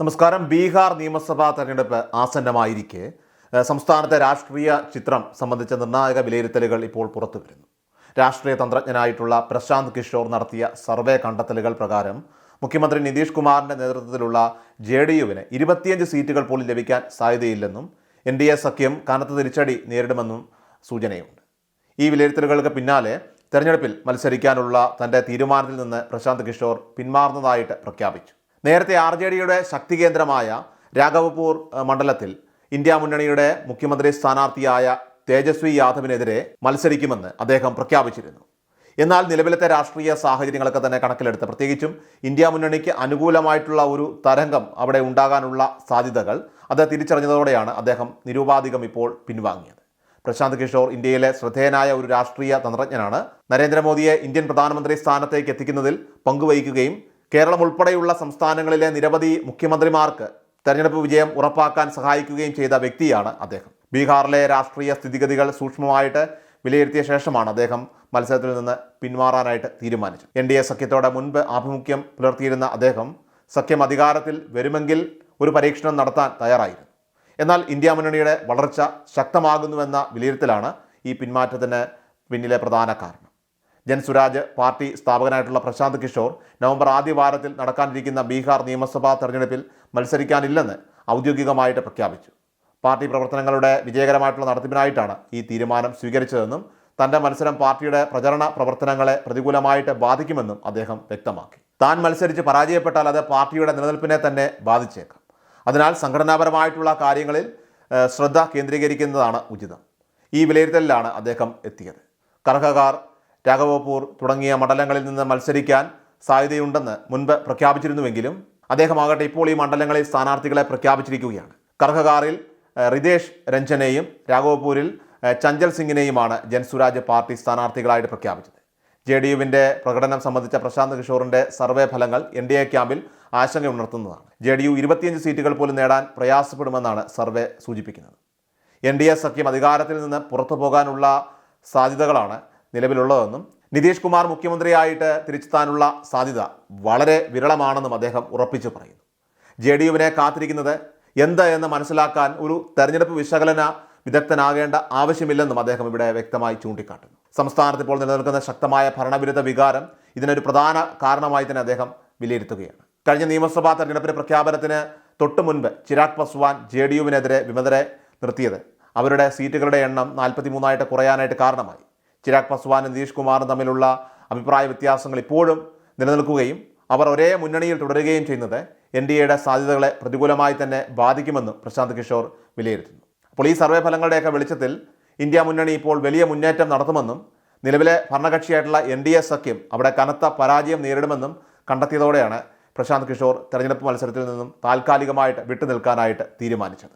നമസ്കാരം. ബീഹാർ നിയമസഭാ തെരഞ്ഞെടുപ്പ് ആസന്നമായിരിക്കെ. സംസ്ഥാനത്തെ രാഷ്ട്രീയ ചിത്രം സംബന്ധിച്ച നിർണായക വിലയിരുത്തലുകൾ ഇപ്പോൾ പുറത്തു വരുന്നു. രാഷ്ട്രീയ തന്ത്രജ്ഞനായിട്ടുള്ള പ്രശാന്ത് കിഷോർ നടത്തിയ സർവേ കണ്ടെത്തലുകൾ പ്രകാരം മുഖ്യമന്ത്രി നിതീഷ് കുമാറിന്റെ നേതൃത്വത്തിലുള്ള ജെ ഡി യുവിന് ഇരുപത്തിയഞ്ച് സീറ്റുകൾ പോലും ലഭിക്കാൻ സാധ്യതയില്ലെന്നും എൻ ഡി എ സഖ്യം കനത്ത തിരിച്ചടി നേരിടുമെന്നും സൂചനയുണ്ട്. ഈ വിലയിരുത്തലുകൾക്ക് പിന്നാലെ തെരഞ്ഞെടുപ്പിൽ മത്സരിക്കാനുള്ള തന്റെ തീരുമാനത്തിൽ നിന്ന് പ്രശാന്ത് കിഷോർ പിന്മാറുന്നതായിട്ട് പ്രഖ്യാപിച്ചു. നേരത്തെ ആർ ജെ ഡിയുടെ ശക്തി കേന്ദ്രമായ രാഘവപൂർ മണ്ഡലത്തിൽ ഇന്ത്യ മുന്നണിയുടെ മുഖ്യമന്ത്രി സ്ഥാനാർത്ഥിയായ തേജസ്വി യാദവിനെതിരെ മത്സരിക്കുമെന്ന് അദ്ദേഹം പ്രഖ്യാപിച്ചിരുന്നു. എന്നാൽ നിലവിലത്തെ രാഷ്ട്രീയ സാഹചര്യങ്ങളൊക്കെ തന്നെ കണക്കിലെടുത്ത് പ്രത്യേകിച്ചും ഇന്ത്യ മുന്നണിക്ക് അനുകൂലമായിട്ടുള്ള ഒരു തരംഗം അവിടെ ഉണ്ടാകാനുള്ള സാധ്യതകൾ അത് തിരിച്ചറിഞ്ഞതോടെയാണ് അദ്ദേഹം നിരുപാധികം ഇപ്പോൾ പിൻവാങ്ങിയത്. പ്രശാന്ത് കിഷോർ ഇന്ത്യയിലെ ശ്രദ്ധേയനായ ഒരു രാഷ്ട്രീയ തന്ത്രജ്ഞനാണ്. നരേന്ദ്രമോദിയെ ഇന്ത്യൻ പ്രധാനമന്ത്രി സ്ഥാനത്തേക്ക് എത്തിക്കുന്നതിൽ പങ്കുവഹിക്കുകയും കേരളം ഉൾപ്പെടെയുള്ള സംസ്ഥാനങ്ങളിലെ നിരവധി മുഖ്യമന്ത്രിമാർക്ക് തെരഞ്ഞെടുപ്പ് വിജയം ഉറപ്പാക്കാൻ സഹായിക്കുകയും ചെയ്ത വ്യക്തിയാണ് അദ്ദേഹം. ബീഹാറിലെ രാഷ്ട്രീയ സ്ഥിതിഗതികൾ സൂക്ഷ്മമായിട്ട് വിലയിരുത്തിയ ശേഷമാണ് അദ്ദേഹം മത്സരത്തിൽ നിന്ന് പിന്മാറാനായിട്ട് തീരുമാനിച്ചത്. എൻ ഡി എ സഖ്യത്തോടെ മുൻപ് ആഭിമുഖ്യം പുലർത്തിയിരുന്ന അദ്ദേഹം സഖ്യം അധികാരത്തിൽ വരുമെങ്കിൽ ഒരു പരീക്ഷണം നടത്താൻ തയ്യാറായിരുന്നു. എന്നാൽ ഇന്ത്യ മുന്നണിയുടെ വളർച്ച ശക്തമാകുന്നുവെന്ന വിലയിരുത്തലാണ് ഈ പിന്മാറ്റത്തിന് പിന്നിലെ പ്രധാന കാരണം. ജൻസുരാജ് പാർട്ടി സ്ഥാപകനായിട്ടുള്ള പ്രശാന്ത് കിഷോർ നവംബർ ആദ്യ വാരത്തിൽ നടക്കാനിരിക്കുന്ന ബീഹാർ നിയമസഭാ തെരഞ്ഞെടുപ്പിൽ മത്സരിക്കാനില്ലെന്ന് ഔദ്യോഗികമായിട്ട് പ്രഖ്യാപിച്ചു. പാർട്ടി പ്രവർത്തനങ്ങളുടെ വിജയകരമായിട്ടുള്ള നടത്തിപ്പിനായിട്ടാണ് ഈ തീരുമാനം സ്വീകരിച്ചതെന്നും തന്റെ മത്സരം പാർട്ടിയുടെ പ്രചരണ പ്രവർത്തനങ്ങളെ പ്രതികൂലമായിട്ട് ബാധിക്കുമെന്നും അദ്ദേഹം വ്യക്തമാക്കി. താൻ മത്സരിച്ച് പരാജയപ്പെട്ടാൽ അത് പാർട്ടിയുടെ നിലനിൽപ്പിനെ തന്നെ ബാധിച്ചേക്കാം. അതിനാൽ സംഘടനാപരമായിട്ടുള്ള കാര്യങ്ങളിൽ ശ്രദ്ധ കേന്ദ്രീകരിക്കുന്നതാണ് ഉചിതം. ഈ വിലയിരുത്തലിലാണ് അദ്ദേഹം എത്തിയത്. കർഹകാർ രാഘവപൂർ തുടങ്ങിയ മണ്ഡലങ്ങളിൽ നിന്ന് മത്സരിക്കാൻ സാധ്യതയുണ്ടെന്ന് മുൻപ് പ്രഖ്യാപിച്ചിരുന്നുവെങ്കിലും അദ്ദേഹമാകട്ടെ ഇപ്പോൾ ഈ മണ്ഡലങ്ങളിൽ സ്ഥാനാർത്ഥികളെ പ്രഖ്യാപിച്ചിരിക്കുകയാണ്. കർഹകാറിൽ റിതേഷ് രഞ്ജനെയും രാഘവപൂരിൽ ചഞ്ചൽ സിംഗിനെയുമാണ് ജൻസുരാജ് പാർട്ടി സ്ഥാനാർത്ഥികളായിട്ട് പ്രഖ്യാപിച്ചത്. ജെ ഡി യുവിന്റെ പ്രകടനം സംബന്ധിച്ച പ്രശാന്ത് കിഷോറിന്റെ സർവേ ഫലങ്ങൾ എൻ ഡി എ ക്യാമ്പിൽ ആശങ്ക ഉണർത്തുന്നതാണ്. ജെ ഡി യു ഇരുപത്തിയഞ്ച് സീറ്റുകൾ പോലും നേടാൻ പ്രയാസപ്പെടുമെന്നാണ് സർവേ സൂചിപ്പിക്കുന്നത്. എൻ ഡി എ സഖ്യം അധികാരത്തിൽ നിന്ന് പുറത്തു പോകാനുള്ള സാധ്യതകളാണ് നിലവിലുള്ളതെന്നും നിതീഷ് കുമാർ മുഖ്യമന്ത്രിയായിട്ട് തിരിച്ചെത്താനുള്ള സാധ്യത വളരെ വിരളമാണെന്നും അദ്ദേഹം ഉറപ്പിച്ചു പറയുന്നു. ജെ ഡി യുവിനെ കാത്തിരിക്കുന്നത് എന്ത് എന്ന് മനസ്സിലാക്കാൻ ഒരു തെരഞ്ഞെടുപ്പ് വിശകലന വിദഗ്ധനാകേണ്ട ആവശ്യമില്ലെന്നും അദ്ദേഹം ഇവിടെ വ്യക്തമായി ചൂണ്ടിക്കാട്ടുന്നു. സംസ്ഥാനത്ത് ഇപ്പോൾ നിലനിൽക്കുന്ന ശക്തമായ ഭരണവിരുദ്ധ വികാരം ഇതിനൊരു പ്രധാന കാരണമായി തന്നെ അദ്ദേഹം വിലയിരുത്തുകയാണ്. കഴിഞ്ഞ നിയമസഭാ തെരഞ്ഞെടുപ്പിന്റെ പ്രഖ്യാപനത്തിന് തൊട്ടു മുൻപ് ചിരാഗ് പസ്വാൻ ജെ ഡി യുവിനെതിരെ വിമതരെ നിർത്തിയത് അവരുടെ സീറ്റുകളുടെ എണ്ണം നാൽപ്പത്തി മൂന്നായിട്ട് കുറയാനായിട്ട് കാരണമായി. ചിരാഗ് പസ്വാനും നിതീഷ് കുമാറും തമ്മിലുള്ള അഭിപ്രായ വ്യത്യാസങ്ങൾ ഇപ്പോഴും നിലനിൽക്കുകയും അവർ ഒരേ മുന്നണിയിൽ തുടരുകയും ചെയ്യുന്നത് എൻ ഡി എയുടെ സാധ്യതകളെ പ്രതികൂലമായി തന്നെ ബാധിക്കുമെന്നും പ്രശാന്ത് കിഷോർ വിലയിരുത്തുന്നു. അപ്പോൾ ഈ സർവേ ഫലങ്ങളുടെയൊക്കെ വെളിച്ചത്തിൽ ഇന്ത്യ മുന്നണി ഇപ്പോൾ വലിയ മുന്നേറ്റം നടത്തുമെന്നും നിലവിലെ ഭരണകക്ഷിയായിട്ടുള്ള എൻ ഡി എ സഖ്യം അവിടെ കനത്ത പരാജയം നേരിടുമെന്നും കണ്ടെത്തിയതോടെയാണ് പ്രശാന്ത് കിഷോർ തെരഞ്ഞെടുപ്പ് മത്സരത്തിൽ നിന്നും താൽക്കാലികമായിട്ട് വിട്ടുനിൽക്കാനായിട്ട് തീരുമാനിച്ചത്.